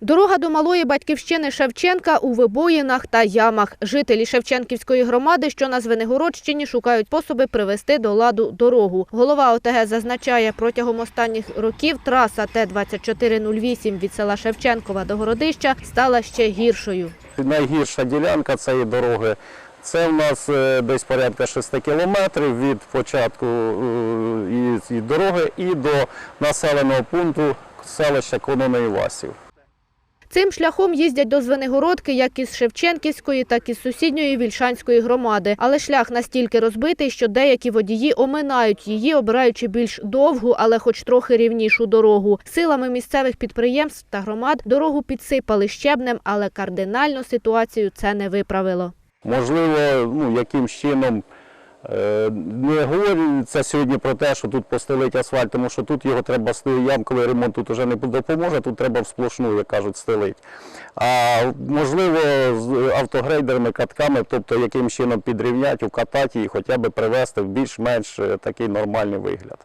Дорога до малої батьківщини Шевченка у вибоїнах та ямах. Жителі Шевченківської громади, що на Звенигородщині, шукають способи привести до ладу дорогу. Голова ОТГ зазначає, протягом останніх років траса Т-2408 від села Шевченкова до Городища стала ще гіршою. Найгірша ділянка цієї дороги. Це в нас е, десь порядка 6 кілометрів від початку е, дороги і до населеного пункту селища Конона Івасів. Цим шляхом їздять до Звенигородки як із Шевченківської, так і з сусідньої Вільшанської громади. Але шлях настільки розбитий, що деякі водії оминають її, обираючи більш довгу, але хоч трохи рівнішу дорогу. Силами місцевих підприємств та громад дорогу підсипали щебнем, але кардинально ситуацію це не виправило. Можливо, ну, яким чином не говориться сьогодні про те, що тут постелить асфальт, тому що тут його треба стелити, ямковий ремонт тут вже не допоможе, тут треба всплошну, як кажуть, стелити. А можливо, з автогрейдерами, катками, тобто яким чином підрівняти, укатати і хоча б привести в більш-менш е, такий нормальний вигляд.